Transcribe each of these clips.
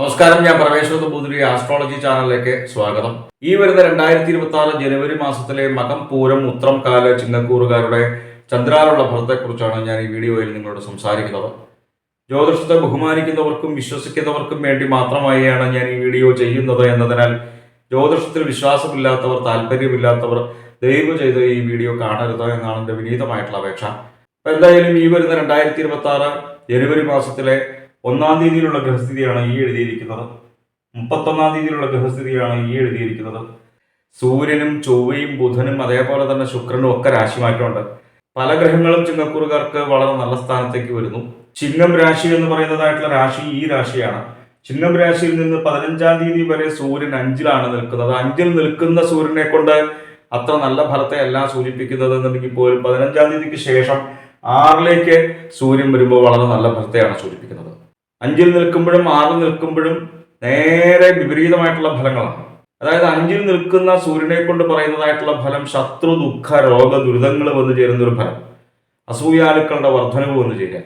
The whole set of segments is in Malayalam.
നമസ്കാരം ഞാൻ പരമേശ്വര നമ്പൂതിരി ആസ്ട്രോളജി ചാനലിലേക്ക് സ്വാഗതം. ഈ വരുന്ന രണ്ടായിരത്തി ഇരുപത്തി ആറ് ജനുവരി മാസത്തിലെ മകം പൂരം ഉത്രം കാല ചിങ്ങക്കൂറുകാരുടെ ചന്ദ്രാലുള്ള ഫലത്തെക്കുറിച്ചാണ് ഞാൻ ഈ വീഡിയോയിൽ നിങ്ങളോട് സംസാരിക്കുന്നത്. ജ്യോതിഷത്തെ ബഹുമാനിക്കുന്നവർക്കും വിശ്വസിക്കുന്നവർക്കും വേണ്ടി മാത്രമായാണ് ഞാൻ ഈ വീഡിയോ ചെയ്യുന്നത് എന്നതിനാൽ ജ്യോതിഷത്തിൽ വിശ്വാസമില്ലാത്തവർ താല്പര്യമില്ലാത്തവർ ദയവ് ചെയ്ത് ഈ വീഡിയോ കാണരുത് എന്നാണ് എന്റെ വിനീതമായിട്ടുള്ള അപേക്ഷ. എന്തായാലും ഈ വരുന്ന രണ്ടായിരത്തി ഇരുപത്തി ആറ് ജനുവരി മാസത്തിലെ ഒന്നാം തീയതിയിലുള്ള ഗ്രഹസ്ഥിതിയാണ് ഈ എഴുതിയിരിക്കുന്നത്. മുപ്പത്തൊന്നാം തീയതിയിലുള്ള ഗ്രഹസ്ഥിതിയാണ് ഈ എഴുതിയിരിക്കുന്നത്. സൂര്യനും ചൊവ്വയും ബുധനും അതേപോലെ തന്നെ ശുക്രനും ഒക്കെ രാശിമാറ്റമുണ്ട്. പല ഗ്രഹങ്ങളും ചിങ്ങക്കൂറുകാർക്ക് വളരെ നല്ല സ്ഥാനത്തേക്ക് വരുന്നു. ചിങ്ങം രാശി എന്ന് പറയുന്നതായിട്ടുള്ള രാശി ഈ രാശിയാണ്. ചിങ്ങം രാശിയിൽ നിന്ന് പതിനഞ്ചാം തീയതി വരെ സൂര്യൻ അഞ്ചിലാണ് നിൽക്കുന്നത്. അഞ്ചിൽ നിൽക്കുന്ന സൂര്യനെ കൊണ്ട് അത്ര നല്ല ഫലത്തെ അല്ല സൂചിപ്പിക്കുന്നത് എന്നുണ്ടെങ്കിൽ പോലും പതിനഞ്ചാം തീയതിക്ക് ശേഷം ആറിലേക്ക് സൂര്യൻ വരുമ്പോൾ വളരെ നല്ല ഫലത്തെയാണ് സൂചിപ്പിക്കുന്നത്. അഞ്ചിൽ നിൽക്കുമ്പോഴും ആറിൽ നിൽക്കുമ്പോഴും നേരെ വിപരീതമായിട്ടുള്ള ഫലങ്ങളാണ്. അതായത് അഞ്ചിൽ നിൽക്കുന്ന സൂര്യനെ കൊണ്ട് പറയുന്നതായിട്ടുള്ള ഫലം ശത്രു ദുഃഖ രോഗ ദുരിതങ്ങൾ വന്നു ചേരുന്ന ഒരു ഫലം. അസൂയാലുക്കളുടെ വർധനവ് വന്നു ചേരുക.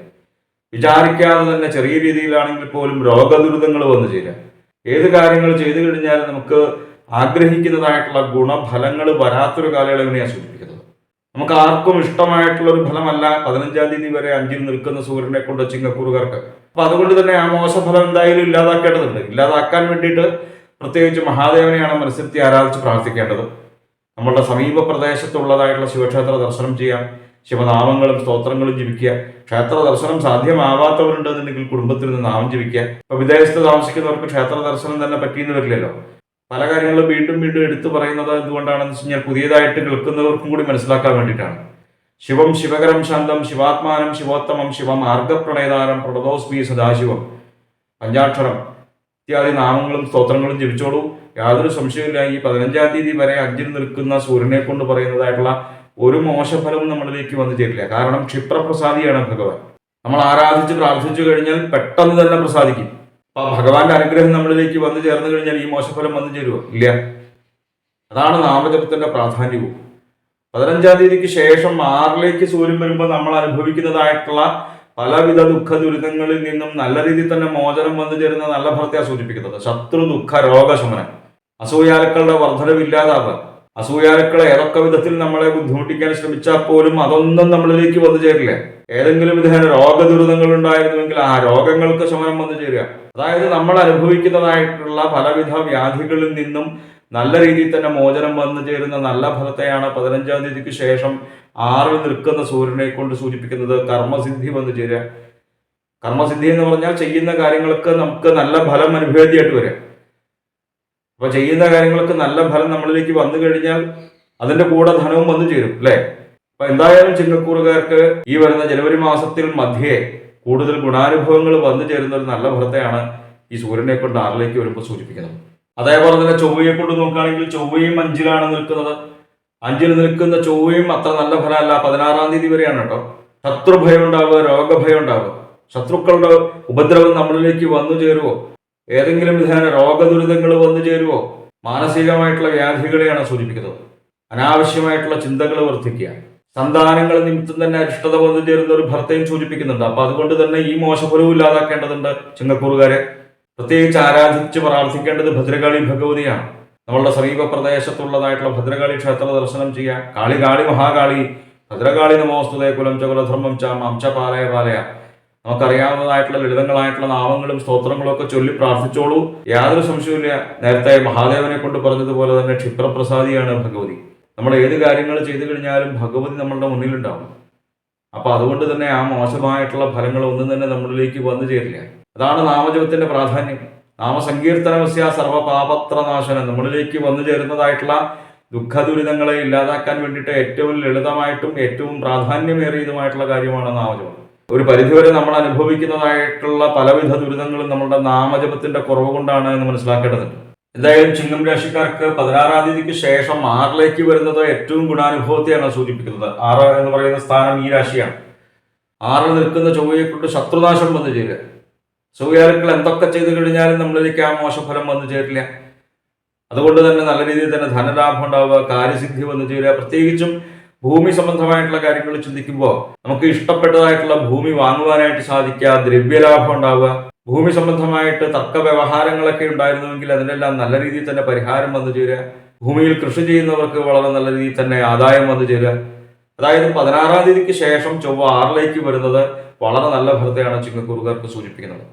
വിചാരിക്കാതെ തന്നെ ചെറിയ രീതിയിലാണെങ്കിൽ പോലും രോഗദുരിതങ്ങൾ വന്നു ചേരുക. ഏത് കാര്യങ്ങൾ ചെയ്തു കഴിഞ്ഞാൽ നമുക്ക് ആഗ്രഹിക്കുന്നതായിട്ടുള്ള ഗുണഫലങ്ങൾ വരാത്തൊരു കാലയളവിനെയാണ് സൂചിപ്പിക്കുന്നത് നമുക്ക് ആർക്കും ഇഷ്ടമായിട്ടുള്ള ഒരു ഫലമല്ല പതിനഞ്ചാം തീയതി വരെ അഞ്ചിൽ നിൽക്കുന്ന സൂര്യനെ കൊണ്ട് ചിങ്ങക്കൂറുകാർക്ക് അപ്പൊ അതുകൊണ്ട് തന്നെ ആ മോശഫലം എന്തായാലും ഇല്ലാതാക്കേണ്ടതുണ്ട്. ഇല്ലാതാക്കാൻ വേണ്ടിയിട്ട് പ്രത്യേകിച്ച് മഹാദേവനെയാണ് മത്സ്യത്തി ആരാധിച്ച് പ്രാർത്ഥിക്കേണ്ടത്. നമ്മളുടെ സമീപ പ്രദേശത്തുള്ളതായിട്ടുള്ള ശിവക്ഷേത്ര ദർശനം ചെയ്യാം. ശിവനാമങ്ങളും സ്തോത്രങ്ങളും ജപിക്കുക. ക്ഷേത്ര ദർശനം സാധ്യമാവാത്തവരുണ്ടെന്നുണ്ടെങ്കിൽ കുടുംബത്തിൽ നിന്ന് നാമം ജപിക്കുക. ഇപ്പൊ വിദേശത്ത് താമസിക്കുന്നവർക്ക് ക്ഷേത്ര ദർശനം തന്നെ പറ്റിയെന്ന് വരില്ലല്ലോ. പല കാര്യങ്ങളും വീണ്ടും വീണ്ടും എടുത്തു പറയുന്നത് എന്തുകൊണ്ടാണെന്ന് വെച്ച് കഴിഞ്ഞാൽ പുതിയതായിട്ട് കേൾക്കുന്നവർക്കും കൂടി മനസ്സിലാക്കാൻ വേണ്ടിയിട്ടാണ്. ശിവം ശിവകരം ശാന്തം ശിവാത്മാനം ശിവോത്തമം ശിവം മാർഗപ്രണയദാനം പ്രണതോസ്മി സദാശിവം പഞ്ചാക്ഷരം ഇത്യാദി നാമങ്ങളും സ്തോത്രങ്ങളും ജപിച്ചോളൂ. യാതൊരു സംശയമില്ല ഈ പതിനഞ്ചാം തീയതി വരെ അഞ്ചിൽ നിൽക്കുന്ന സൂര്യനെ കൊണ്ട് പറയുന്നതായിട്ടുള്ള ഒരു മോശഫലവും നമ്മളിലേക്ക് വന്നു ചേരില്ല. കാരണം ക്ഷിപ്രപ്രസാദിയാണ് ഭഗവാൻ. നമ്മൾ ആരാധിച്ച് പ്രാർത്ഥിച്ചു കഴിഞ്ഞാൽ പെട്ടെന്ന് തന്നെ പ്രസാദിക്കും. അപ്പൊ ഭഗവാന്റെ അനുഗ്രഹം നമ്മളിലേക്ക് വന്നു ചേർന്ന് കഴിഞ്ഞാൽ ഈ മോശഫലം വന്നു ചേരുമോ ഇല്ല. അതാണ് നാമജപത്തിന്റെ പ്രാധാന്യവും. പതിനഞ്ചാം തീയതിക്ക് ശേഷം ആറിലേക്ക് സൂര്യൻ വരുമ്പോൾ നമ്മൾ അനുഭവിക്കുന്നതായിട്ടുള്ള പലവിധ ദുഃഖ ദുരിതങ്ങളിൽ നിന്നും നല്ല രീതിയിൽ തന്നെ മോചനം വന്നു ചേരുന്ന നല്ല ഭർത്തയാണ് സൂചിപ്പിക്കുന്നത്. ശത്രു ദുഃഖ രോഗശമനം അസൂയാലുക്കളുടെ വർധനവില്ലാതാവുക അസൂയാലുക്കളെ ഏതൊക്കെ വിധത്തിൽ നമ്മളെ ബുദ്ധിമുട്ടിക്കാൻ ശ്രമിച്ചാൽ പോലും അതൊന്നും നമ്മളിലേക്ക് വന്നു ചേരില്ല. ഏതെങ്കിലും വിധേന രോഗദുരിതങ്ങൾ ഉണ്ടായിരുന്നുവെങ്കിൽ ആ രോഗങ്ങൾക്ക് ശമനം വന്നു ചേരുക. അതായത് നമ്മൾ അനുഭവിക്കുന്നതായിട്ടുള്ള പലവിധ വ്യാധികളിൽ നിന്നും നല്ല രീതിയിൽ തന്നെ മോചനം വന്നു ചേരുന്ന നല്ല ഫലത്തെയാണ് പതിനഞ്ചാം തീയതിക്ക് ശേഷം ആറിൽ നിൽക്കുന്ന സൂര്യനെ കൊണ്ട് സൂചിപ്പിക്കുന്നത് കർമ്മസിദ്ധി വന്നു ചേരുക. കർമ്മസിദ്ധി എന്ന് പറഞ്ഞാൽ ചെയ്യുന്ന കാര്യങ്ങൾക്ക് നമുക്ക് നല്ല ഫലം അനുഭവേദ്യമായിട്ട് വരിക. അപ്പൊ ചെയ്യുന്ന കാര്യങ്ങൾക്ക് നല്ല ഫലം നമ്മളിലേക്ക് വന്നു കഴിഞ്ഞാൽ അതിന്റെ കൂടെ ധനവും വന്നു ചേരും അല്ലെ? അപ്പൊ എന്തായാലും ചിങ്ങക്കൂറുകാർക്ക് ഈ വരുന്ന ജനുവരി മാസത്തിൽ മധ്യേ കൂടുതൽ ഗുണാനുഭവങ്ങൾ വന്നു ചേരുന്ന ഒരു നല്ല ഫലത്തെയാണ് ഈ സൂര്യനെ കൊണ്ട് ആറിലേക്ക് വരുമ്പോൾ സൂചിപ്പിക്കുന്നത്. അതേപോലെ തന്നെ ചൊവ്വയെ കൊണ്ട് നോക്കുകയാണെങ്കിൽ ചൊവ്വയും അഞ്ചിലാണ് നിൽക്കുന്നത്. അഞ്ചിൽ നിൽക്കുന്ന ചൊവ്വയും അത്ര നല്ല ഫലമല്ല. പതിനാറാം തീയതി വരെയാണ് കേട്ടോ. ശത്രുഭയം ഉണ്ടാവുക രോഗഭയം ഉണ്ടാവുക ശത്രുക്കളുടെ ഉപദ്രവം നമ്മളിലേക്ക് വന്നു ചേരുവോ? ഏതെങ്കിലും വിധേന രോഗദുരിതങ്ങൾ വന്നു ചേരുവോ? മാനസികമായിട്ടുള്ള വ്യാധികളെയാണ് സൂചിപ്പിക്കുന്നത്. അനാവശ്യമായിട്ടുള്ള ചിന്തകൾ വർദ്ധിക്കുക. സന്താനങ്ങൾ നിമിത്തം തന്നെ അരിഷ്ടത വന്നു ചേരുന്ന ഒരു ഭർത്തയും സൂചിപ്പിക്കുന്നുണ്ട്. അപ്പൊ അതുകൊണ്ട് തന്നെ ഈ മോശഫലവും ഇല്ലാതാക്കേണ്ടതുണ്ട് ചിങ്ങക്കൂറുകാരെ. പ്രത്യേകിച്ച് ആരാധിച്ച് പ്രാർത്ഥിക്കേണ്ടത് ഭദ്രകാളി ഭഗവതിയാണ്. നമ്മളുടെ സമീപ പ്രദേശത്തുള്ളതായിട്ടുള്ള ഭദ്രകാളി ക്ഷേത്ര ദർശനം ചെയ്യുക കാളി കാളി മഹാകാളി. ഭദ്രകാളി നമോസ്തുതേ കുലം ചകുലധർമ്മം ച അംശ പാലയ പാലയ. നമുക്കറിയാവുന്നതായിട്ടുള്ള ലളിതങ്ങളായിട്ടുള്ള നാമങ്ങളും സ്തോത്രങ്ങളും ഒക്കെ ചൊല്ലി പ്രാർത്ഥിച്ചോളൂ. യാതൊരു സംശയവുമില്ല. നേരത്തെ മഹാദേവനെ കൊണ്ട് പറഞ്ഞതുപോലെ തന്നെ ക്ഷിപ്രപ്രസാദിയാണ് ഭഗവതി. നമ്മൾ ഏത് കാര്യങ്ങൾ ചെയ്തു കഴിഞ്ഞാലും ഭഗവതി നമ്മളുടെ മുന്നിലുണ്ടാവും. അപ്പൊ അതുകൊണ്ട് തന്നെ ആ മോശമായിട്ടുള്ള ഫലങ്ങൾ ഒന്നും തന്നെ നമ്മളിലേക്ക് വന്നു ചേരില്ല. അതാണ് നാമജപത്തിന്റെ പ്രാധാന്യം. നാമസങ്കീർത്തനമസ്യ സർവപാപത്രനാശനം. നമ്മളിലേക്ക് വന്നു ചേരുന്നതായിട്ടുള്ള ദുഃഖ ദുരിതങ്ങളെ ഇല്ലാതാക്കാൻ വേണ്ടിയിട്ട് ഏറ്റവും ലളിതമായിട്ടും ഏറ്റവും പ്രാധാന്യമേറിയതുമായിട്ടുള്ള കാര്യമാണ് നാമജപം. ഒരു പരിധിവരെ നമ്മൾ അനുഭവിക്കുന്നതായിട്ടുള്ള പലവിധ ദുരിതങ്ങളും നമ്മളുടെ നാമജപത്തിന്റെ കുറവ് കൊണ്ടാണ് എന്ന് മനസ്സിലാക്കേണ്ടതുണ്ട്. എന്തായാലും ചിങ്ങം രാശിക്കാർക്ക് പതിനാറാം തീയതിക്ക് ശേഷം ആറിലേക്ക് വരുന്നത് ഏറ്റവും ഗുണാനുഭവത്തെയാണ് സൂചിപ്പിക്കുന്നത്. ആറ് എന്ന് പറയുന്ന സ്ഥാനം ഈ രാശിയാണ്. ആറ് നിൽക്കുന്ന ചൊവ്വയെ കൊണ്ട് ശത്രുനാശം വന്നു ചേരുക. സൂര്യാലുക്കൾ എന്തൊക്കെ ചെയ്തു കഴിഞ്ഞാലും നമ്മളിലേക്ക് ആ മോശഫലം വന്നു ചേരില്ല. അതുകൊണ്ട് തന്നെ നല്ല രീതിയിൽ തന്നെ ധനലാഭം ഉണ്ടാവുക കാര്യസിദ്ധി വന്നു ചേരുക. പ്രത്യേകിച്ചും ഭൂമി സംബന്ധമായിട്ടുള്ള കാര്യങ്ങൾ ചിന്തിക്കുമ്പോൾ നമുക്ക് ഇഷ്ടപ്പെട്ടതായിട്ടുള്ള ഭൂമി വാങ്ങുവാനായിട്ട് സാധിക്കുക ദ്രവ്യലാഭം ഉണ്ടാവുക ഭൂമി സംബന്ധമായിട്ട് തർക്ക വ്യവഹാരങ്ങളൊക്കെ ഉണ്ടായിരുന്നുവെങ്കിൽ അതിനെല്ലാം നല്ല രീതിയിൽ തന്നെ പരിഹാരം വന്നു ചേരുക ഭൂമിയിൽ കൃഷി ചെയ്യുന്നവർക്ക് വളരെ നല്ല രീതിയിൽ തന്നെ ആദായം വന്നു ചേരുക. അതായത് പതിനാറാം തീയതിക്ക് ശേഷം ചൊവ്വ ആറിലേക്ക് വരുന്നത് വളരെ നല്ല ഫലത്തെയാണ് ചിങ്ങക്കൂറുകാർക്ക് സൂചിപ്പിക്കുന്നത്.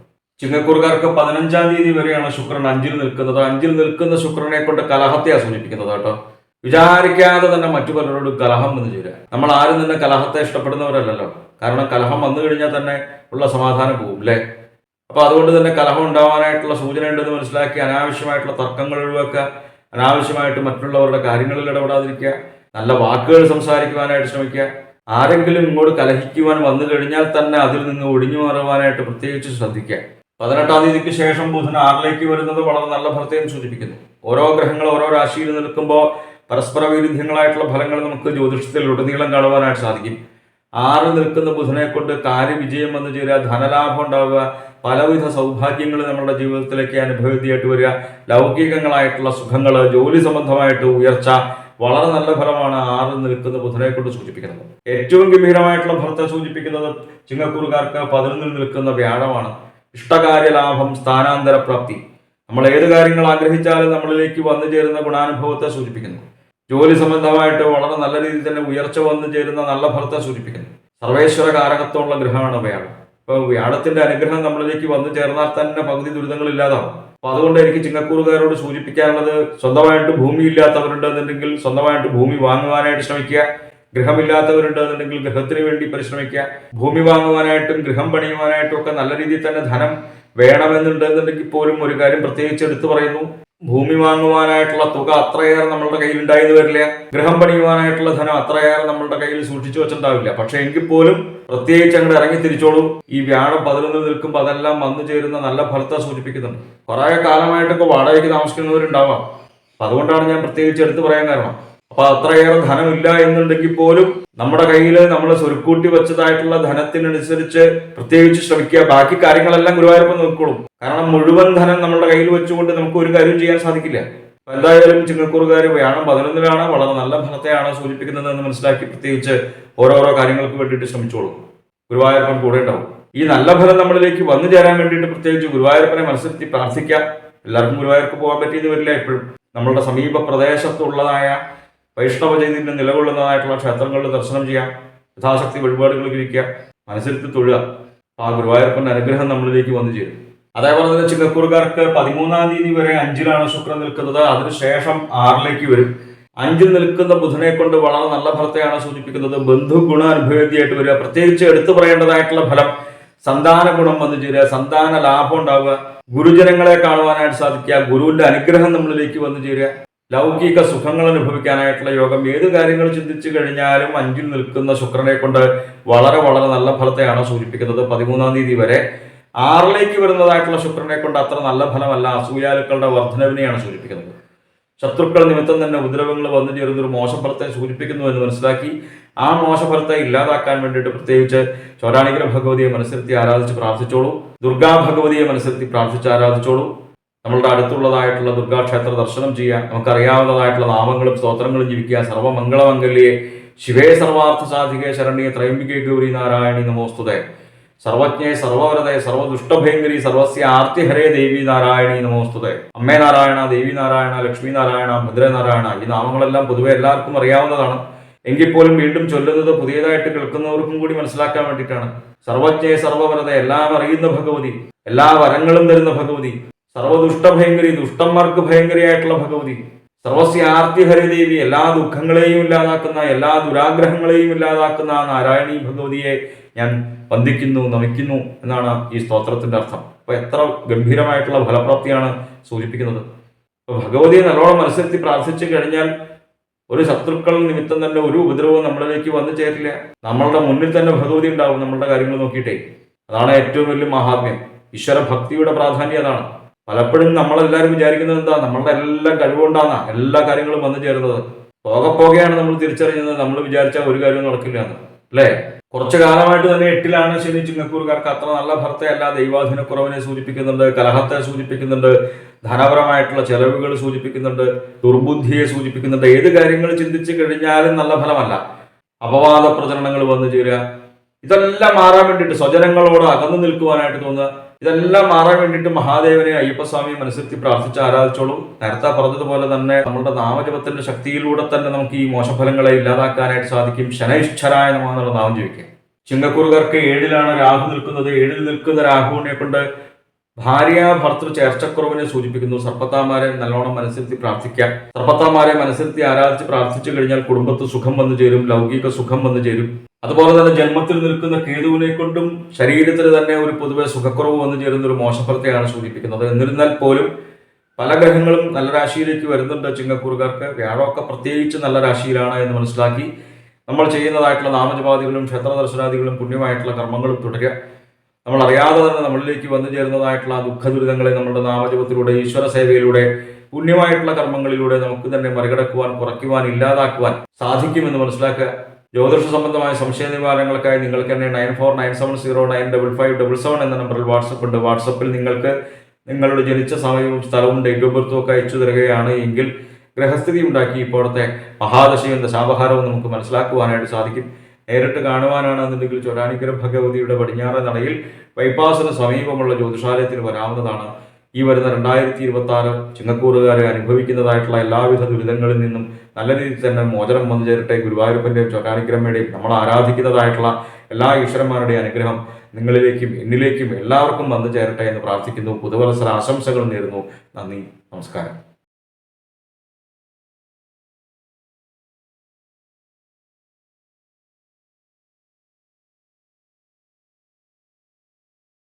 ചിങ്ങക്കൂറുകാർക്ക് പതിനഞ്ചാം തീയതി വരെയാണ് ശുക്രൻ അഞ്ചിൽ നിൽക്കുന്നത്. അഞ്ചിൽ നിൽക്കുന്ന ശുക്രനെ കൊണ്ട് കലഹത്തെയാണ് സൂചിപ്പിക്കുന്നത് കേട്ടോ. വിചാരിക്കാതെ തന്നെ മറ്റു പലരോടും കലഹം വന്നു ചേരുക. നമ്മൾ ആരും തന്നെ കലഹത്തെ ഇഷ്ടപ്പെടുന്നവരല്ലല്ലോ. കാരണം കലഹം വന്നു കഴിഞ്ഞാൽ തന്നെ ഉള്ള സമാധാനം പോകും അല്ലേ അപ്പൊ അതുകൊണ്ട് തന്നെ കലഹം ഉണ്ടാവാനായിട്ടുള്ള സൂചന ഉണ്ടെന്ന് മനസ്സിലാക്കി അനാവശ്യമായിട്ടുള്ള തർക്കങ്ങൾ ഒഴിവാക്കുക അനാവശ്യമായിട്ട് മറ്റുള്ളവരുടെ കാര്യങ്ങളിൽ ഇടപെടാതിരിക്കുക നല്ല വാക്കുകൾ സംസാരിക്കുവാനായിട്ട് ശ്രമിക്കുക. ആരെങ്കിലും ഇങ്ങോട്ട് കലഹിക്കുവാൻ വന്നു കഴിഞ്ഞാൽ തന്നെ അതിൽ നിന്ന് ഒഴിഞ്ഞു മാറുവാനായിട്ട് പ്രത്യേകിച്ച് ശ്രദ്ധിക്കുക. പതിനെട്ടാം തീയതിക്ക് ശേഷം ബുധൻ ആറിലേക്ക് വരുന്നത് വളരെ നല്ല ഫലത്തെയും സൂചിപ്പിക്കുന്നു. ഓരോ ഗ്രഹങ്ങൾ ഓരോ രാശിയിൽ നിൽക്കുമ്പോൾ പരസ്പര വിരുദ്ധങ്ങളായിട്ടുള്ള ഫലങ്ങൾ നമുക്ക് ജ്യോതിഷത്തിൽ ഉടനീളം കാണുവാനായിട്ട് സാധിക്കും. ആറ് നിൽക്കുന്ന ബുധനെ കൊണ്ട് കാര്യവിജയം വന്നു ചേരുക ധനലാഭം ഉണ്ടാവുക പലവിധ സൗഭാഗ്യങ്ങൾ നമ്മുടെ ജീവിതത്തിലേക്ക് അനുഭവത്തിയായിട്ട് വരിക ലൗകികങ്ങളായിട്ടുള്ള സുഖങ്ങൾ ജോലി സംബന്ധമായിട്ട് ഉയർച്ച വളരെ നല്ല ഫലമാണ് ആറ് നിൽക്കുന്ന ബുധനെ കൊണ്ട് സൂചിപ്പിക്കുന്നത്. ഏറ്റവും ഗംഭീരമായിട്ടുള്ള ഫലത്തെ സൂചിപ്പിക്കുന്നത് ചിങ്ങക്കൂറുകാർക്ക് പതിനൊന്നിൽ നിൽക്കുന്ന വ്യാഴമാണ്. ഇഷ്ടകാര്യ ലാഭം സ്ഥാനാന്തര പ്രാപ്തി. നമ്മൾ ഏത് കാര്യങ്ങൾ ആഗ്രഹിച്ചാലും നമ്മളിലേക്ക് വന്നു ചേരുന്ന ഗുണാനുഭവത്തെ സൂചിപ്പിക്കുന്നു. ജോലി സംബന്ധമായിട്ട് വളരെ നല്ല രീതിയിൽ തന്നെ ഉയർച്ച വന്നു ചേരുന്ന നല്ല ഫലത്തെ സൂചിപ്പിക്കുന്നു. സർവേശ്വര കാരകത്വമുള്ള ഗ്രഹമാണ് വ്യാഴം. അപ്പൊ വ്യാഴത്തിന്റെ അനുഗ്രഹം നമ്മളിലേക്ക് വന്നു ചേർന്നാൽ തന്നെ പകുതി ദുരിതങ്ങൾ ഇല്ലാതാവും. അപ്പൊ അതുകൊണ്ട് എനിക്ക് ചിങ്ങക്കൂറുകാരോട് സൂചിപ്പിക്കാനുള്ളത് സ്വന്തമായിട്ട് ഭൂമി ഇല്ലാത്തവരുണ്ടെന്നുണ്ടെങ്കിൽ സ്വന്തമായിട്ട് ഭൂമി വാങ്ങുവാനായിട്ട് ശ്രമിക്കുക. ഗൃഹമില്ലാത്തവരുണ്ടെന്നുണ്ടെങ്കിൽ ഗൃഹത്തിന് വേണ്ടി പരിശ്രമിക്കുക. ഭൂമി വാങ്ങുവാനായിട്ടും ഗൃഹം പണിയുവാനായിട്ടും ഒക്കെ നല്ല രീതിയിൽ തന്നെ ധനം വേണമെന്നുണ്ടെന്നുണ്ടെങ്കിൽ പോലും ഒരു കാര്യം പ്രത്യേകിച്ച് എടുത്തു പറയുന്നു. ഭൂമി വാങ്ങുവാനായിട്ടുള്ള തുക അത്രയേറെ നമ്മളുടെ കയ്യിൽ ഉണ്ടായെന്ന് വരില്ല. ഗൃഹം പണിയുവാനായിട്ടുള്ള ധനം അത്രയേറെ നമ്മളുടെ കയ്യിൽ സൂക്ഷിച്ചു വെച്ചിട്ടുണ്ടാവില്ല. പക്ഷെ എങ്കിൽ പോലും പ്രത്യേകിച്ച് അങ്ങോട്ട് ഇറങ്ങി തിരിച്ചോളും. ഈ വ്യാഴം പതിനൊന്നിൽ നിൽക്കുമ്പോൾ അതെല്ലാം വന്നു ചേരുന്ന നല്ല ഫലത്തെ സൂചിപ്പിക്കുന്നുണ്ട്. കുറെ കാലമായിട്ടൊക്കെ വാടകയ്ക്ക് താമസിക്കുന്നവരുണ്ടാവാം. അതുകൊണ്ടാണ് ഞാൻ പ്രത്യേകിച്ച് എടുത്തു പറയാൻ കാരണം. അപ്പൊ അത്രയേറെ ധനമില്ല എന്നുണ്ടെങ്കിൽ പോലും നമ്മുടെ കയ്യിൽ നമ്മൾ സ്വരുക്കൂട്ടി വെച്ചതായിട്ടുള്ള ധനത്തിനനുസരിച്ച് പ്രത്യേകിച്ച് ശ്രമിക്കുക. ബാക്കി കാര്യങ്ങളെല്ലാം ഗുരുവായൂരപ്പം നോക്കിക്കോളും. കാരണം മുഴുവൻ ധനം നമ്മുടെ കയ്യിൽ വെച്ചുകൊണ്ട് നമുക്ക് ഒരു കാര്യം ചെയ്യാൻ സാധിക്കില്ല. എന്തായാലും ചിങ്ങക്കൂറുകാർ വ്യാഴം പതിനൊന്നിലാണ് വളരെ നല്ല ഫലത്തെയാണ് സൂചിപ്പിക്കുന്നത് എന്ന് മനസ്സിലാക്കി പ്രത്യേകിച്ച് ഓരോരോ കാര്യങ്ങൾക്ക് വേണ്ടിയിട്ട് ശ്രമിച്ചോളൂ. ഗുരുവായൂരപ്പൻ കൂടെ ഉണ്ടാവും. ഈ നല്ല ഫലം നമ്മളിലേക്ക് വന്നു ചേരാൻ വേണ്ടിയിട്ട് പ്രത്യേകിച്ച് ഗുരുവായൂരപ്പനെ മനസ്സിലെത്തി പ്രാർത്ഥിക്കാം. എല്ലാവർക്കും ഗുരുവായൂർക്ക് പോകാൻ പറ്റിയെന്ന് വരില്ല എപ്പോഴും. നമ്മളുടെ സമീപ പ്രദേശത്തുള്ളതായ വൈഷ്ണവ ചൈതന്യം നിലകൊള്ളുന്നതായിട്ടുള്ള ക്ഷേത്രങ്ങളിൽ ദർശനം ചെയ്യാം യഥാശക്തി വഴിപാടുകൾ ഇരിക്കുക മനസ്സിരുത്തി തൊഴുക ആ ഗുരുവായൂരപ്പന്റെ അനുഗ്രഹം നമ്മളിലേക്ക് വന്നു ചേരും. അതേപോലെ തന്നെ ചിങ്ങക്കൂറുകാർക്ക് പതിമൂന്നാം തീയതി വരെ അഞ്ചിലാണ് ശുക്രൻ നിൽക്കുന്നത്. അതിനുശേഷം ആറിലേക്ക് വരും. അഞ്ചിൽ നിൽക്കുന്ന ബുധനെ കൊണ്ട് വളരെ നല്ല ഫലത്തെയാണ് സൂചിപ്പിക്കുന്നത്. ബന്ധു ഗുണ ഗുണാനുഭവേദ്യമായിട്ട് വരിക. പ്രത്യേകിച്ച് എടുത്തു പറയേണ്ടതായിട്ടുള്ള ഫലം സന്താന ഗുണം വന്നു ചേരുക സന്താന ലാഭം ഉണ്ടാവുക ഗുരുജനങ്ങളെ കാണുവാനായിട്ട് സാധിക്കുക ഗുരുവിന്റെ അനുഗ്രഹം നമ്മളിലേക്ക് വന്നു ചേരുക. ലൗകിക സുഖങ്ങൾ അനുഭവിക്കാനായിട്ടുള്ള യോഗം ഏത് കാര്യങ്ങൾ ചിന്തിച്ചു കഴിഞ്ഞാലും അഞ്ചിൽ നിൽക്കുന്ന ശുക്രനെ കൊണ്ട് വളരെ വളരെ നല്ല ഫലത്തെയാണ് സൂചിപ്പിക്കുന്നത്. പതിമൂന്നാം തീയതി വരെ ആറിലേക്ക് വരുന്നതായിട്ടുള്ള ശുക്രനെ കൊണ്ട് അത്ര നല്ല ഫലമല്ല. അസൂയാലുക്കളുടെ വർധനവിനെയാണ് സൂചിപ്പിക്കുന്നത്. ശത്രുക്കൾ നിമിത്തം തന്നെ ഉപദ്രവങ്ങൾ വന്നു ചേരുന്ന ഒരു മോശഫലത്തെ സൂചിപ്പിക്കുന്നു എന്ന് മനസ്സിലാക്കി ആ മോശഫലത്തെ ഇല്ലാതാക്കാൻ വേണ്ടിയിട്ട് പ്രത്യേകിച്ച് ചോരാണികര ഭഗവതിയെ മനസ്സിരുത്തി ആരാധിച്ച് പ്രാർത്ഥിച്ചോളൂ. ദുർഗാ ഭഗവതിയെ മനസ്സിരുത്തി പ്രാർത്ഥിച്ച് ആരാധിച്ചോളൂ. നമ്മളുടെ അടുത്തുള്ളതായിട്ടുള്ള ദുർഗാക്ഷേത്ര ദർശനം ചെയ്യുക നമുക്കറിയാവുന്നതായിട്ടുള്ള നാമങ്ങളും സ്തോത്രങ്ങളും ജീവിക്കുക സർവമംഗളമംഗല്യെ. ശിവേ സർവാർത്ഥ സാധികെ ശരണ്യെ ത്രയംബികെ ഗൗരി നാരായണി നമോസ്തുതേ. സർവജ്ഞേ സർവവരതേ സർവദുഷ്ടഭയങ്കരി സർവസ്യ ആർത്തിഹരേ ദേവി നാരായണി നമോസ്തുതേ. അമ്മേ നാരായണ ദേവി നാരായണ ലക്ഷ്മി നാരായണ ഭദ്ര നാരായണ ഈ നാമങ്ങളെല്ലാം പൊതുവെ എല്ലാവർക്കും അറിയാവുന്നതാണ്. എങ്കിൽ പോലും വീണ്ടും ചൊല്ലുന്നത് പുതിയതായിട്ട് കേൾക്കുന്നവർക്കും കൂടി മനസ്സിലാക്കാൻ വേണ്ടിയിട്ടാണ്. സർവജ്ഞേ സർവവരതേ എല്ലാം അറിയുന്ന ഭഗവതി എല്ലാ വരങ്ങളും തരുന്ന ഭഗവതി സർവദുഷ്ടഭയങ്കരി ദുഷ്ടന്മാർക്ക് ഭയങ്കരിയായിട്ടുള്ള ഭഗവതി. സർവസ്യ ഹരിദേവി ദേവി എല്ലാ ദുഃഖങ്ങളെയും ഇല്ലാതാക്കുന്ന എല്ലാ ദുരാഗ്രഹങ്ങളെയും ഇല്ലാതാക്കുന്ന നാരായണി ഭഗവതിയെ ഞാൻ വന്ദിക്കുന്നു നമിക്കുന്നു എന്നാണ് ഈ സ്തോത്രത്തിന്റെ അർത്ഥം. അപ്പൊ എത്ര ഗംഭീരമായിട്ടുള്ള ഫലപ്രാപ്തിയാണ് സൂചിപ്പിക്കുന്നത്. അപ്പൊ ഭഗവതിയെ നല്ലോണം മനസ്സിലെത്തി പ്രാർത്ഥിച്ചു കഴിഞ്ഞാൽ ഒരു ശത്രുക്കൾ നിമിത്തം തന്നെ ഒരു ഉപദ്രവവും നമ്മളിലേക്ക് വന്നു ചേരില്ല. നമ്മളുടെ മുന്നിൽ തന്നെ ഭഗവതി ഉണ്ടാവും നമ്മളുടെ കാര്യങ്ങൾ നോക്കിയിട്ടേ. അതാണ് ഏറ്റവും വലിയ മഹാത്മ്യം. ഈശ്വര ഭക്തിയുടെ പ്രാധാന്യം അതാണ്. പലപ്പോഴും നമ്മളെല്ലാവരും വിചാരിക്കുന്നത് എന്താ? നമ്മളുടെ എല്ലാ കഴിവുകൊണ്ടാണ് എല്ലാ കാര്യങ്ങളും വന്നു ചേരുന്നത്. പോകെ പോകെയാണ് നമ്മൾ തിരിച്ചറിയുന്നത്. നമ്മൾ വിചാരിച്ച ഒരു കാര്യവും നടക്കില്ല എന്ന്. അല്ലേ? കുറച്ചു കാലമായിട്ട് തന്നെ എട്ടിലാണ് ശനി ചിങ്ങക്കൂറുകാർക്ക് അത്ര നല്ല ഭർത്തയല്ല. ദൈവാധീന കുറവിനെ സൂചിപ്പിക്കുന്നുണ്ട് കലഹത്തെ സൂചിപ്പിക്കുന്നുണ്ട് ധനപരമായിട്ടുള്ള ചെലവുകൾ സൂചിപ്പിക്കുന്നുണ്ട് ദുർബുദ്ധിയെ സൂചിപ്പിക്കുന്നുണ്ട്. ഏത് കാര്യങ്ങൾ ചിന്തിച്ചു കഴിഞ്ഞാലും നല്ല ഫലമല്ല. അപവാദ പ്രചരണങ്ങൾ വന്നു ചേരുക. ഇതെല്ലാം മാറാൻ വേണ്ടിയിട്ട് സ്വജനങ്ങളോട് അകന്നു നിൽക്കുവാനായിട്ട് തോന്നുക. ഇതെല്ലാം മാറാൻ വേണ്ടിയിട്ട് മഹാദേവനെ അയ്യപ്പസ്വാമിയെ മനസ്സിലെത്തി പ്രാർത്ഥിച്ച് ആരാധിച്ചോളൂ. നേരത്തെ പറഞ്ഞതുപോലെ തന്നെ നമ്മുടെ നാമജപത്തിന്റെ ശക്തിയിലൂടെ തന്നെ നമുക്ക് ഈ മോശഫലങ്ങളെ ഇല്ലാതാക്കാനായിട്ട് സാധിക്കും. ശനൈശ്വരായ നമെന്നുള്ള നാമം ജപിക്കുക ചിങ്ങക്കുറുകർക്ക് ഏഴിലാണ് രാഹു നിൽക്കുന്നത്. ഏഴിൽ നിൽക്കുന്ന രാഹുവിനെ കൊണ്ട് ഭാര്യ ഭർത്തൃ ചേർച്ചക്കുറവിനെ സൂചിപ്പിക്കുന്നു. സർപ്പത്താമാരെ നല്ലോണം മനസ്സിരുത്തി പ്രാർത്ഥിക്കാം. സർപ്പത്താമാരെ മനസ്സിരുത്തി ആരാധിച്ച് പ്രാർത്ഥിച്ചു കഴിഞ്ഞാൽ കുടുംബത്ത് സുഖം വന്നു ചേരും. ലൗകിക സുഖം വന്നു ചേരും. അതുപോലെ തന്നെ ജന്മത്തിൽ നിൽക്കുന്ന കേതുവിനെ കൊണ്ടും ശരീരത്തിന് തന്നെ ഒരു പൊതുവെ സുഖക്കുറവ് വന്നു ചേരുന്ന ഒരു മോശഫലത്തെയാണ് സൂചിപ്പിക്കുന്നത്. എന്നിരുന്നാൽ പോലും പല ഗ്രഹങ്ങളും നല്ല രാശിയിലേക്ക് വരുന്നുണ്ട് ചിങ്ങക്കൂറുകാർക്ക്. വ്യാഴമൊക്കെ പ്രത്യേകിച്ച് നല്ല രാശിയിലാണ് എന്ന് മനസ്സിലാക്കി നമ്മൾ ചെയ്യുന്നതായിട്ടുള്ള നാമജപാദികളും ക്ഷേത്ര ദർശനാദികളും പുണ്യമായിട്ടുള്ള കർമ്മങ്ങളും തുടരുക. നമ്മൾ അറിയാതെ തന്നെ നമ്മളിലേക്ക് വന്നു ചേരുന്നതായിട്ടുള്ള ദുഃഖ ദുരിതങ്ങളെ നമ്മുടെ നാമജപത്തിലൂടെ ഈശ്വര സേവയിലൂടെ പുണ്യമായിട്ടുള്ള കർമ്മങ്ങളിലൂടെ നമുക്ക് തന്നെ മറികടക്കുവാൻ കുറയ്ക്കുവാൻ ഇല്ലാതാക്കുവാൻ സാധിക്കുമെന്ന് മനസ്സിലാക്കുക. ജ്യോതിഷ സംബന്ധമായ സംശയ നിവാരണങ്ങൾക്കായി നിങ്ങൾക്ക് തന്നെ nine four nine seven zero nine double five double seven എന്ന നമ്പറിൽ വാട്സപ്പ് ഉണ്ട്. വാട്സപ്പിൽ നിങ്ങൾക്ക് നിങ്ങളുടെ ജനിച്ച സമയവും സ്ഥലവും ഡേറ്റ് ഓഫ് ബർത്തും ഒക്കെ അയച്ചു തരികയാണ് എങ്കിൽ ഗ്രഹസ്ഥിതി ഉണ്ടാക്കി ഇപ്പോഴത്തെ മഹാദശയും ദശാപഹാരവും നമുക്ക് മനസ്സിലാക്കുവാനായിട്ട് സാധിക്കും. നേരിട്ട് കാണുവാനാണ് എന്നുണ്ടെങ്കിൽ ചൊരാനിക്കര ഭഗവതിയുടെ പടിഞ്ഞാറൻ നടയിൽ ബൈപ്പാസിന് സമീപമുള്ള ജ്യോതിഷാലയത്തിൽ വരാവുന്നതാണ്. ഈ വരുന്ന രണ്ടായിരത്തി ഇരുപത്തി ആറ് ചിങ്ങക്കൂറുകാരെ അനുഭവിക്കുന്നതായിട്ടുള്ള എല്ലാവിധ ദുരിതങ്ങളിൽ നിന്നും നല്ല രീതിയിൽ തന്നെ മോചനം വന്നു ചേരട്ടെ ഗുരുവായൂരപ്പന്റെയും ചൊരാനിക്കരമ്മയുടെയും നമ്മൾ ആരാധിക്കുന്നതായിട്ടുള്ള എല്ലാ ഈശ്വരന്മാരുടെയും അനുഗ്രഹം നിങ്ങളിലേക്കും എന്നിലേക്കും എല്ലാവർക്കും വന്നു ചേരട്ടെ എന്ന് പ്രാർത്ഥിക്കുന്നു. പുതുവത്സര ആശംസകൾ നേരുന്നു. നന്ദി നമസ്കാരം.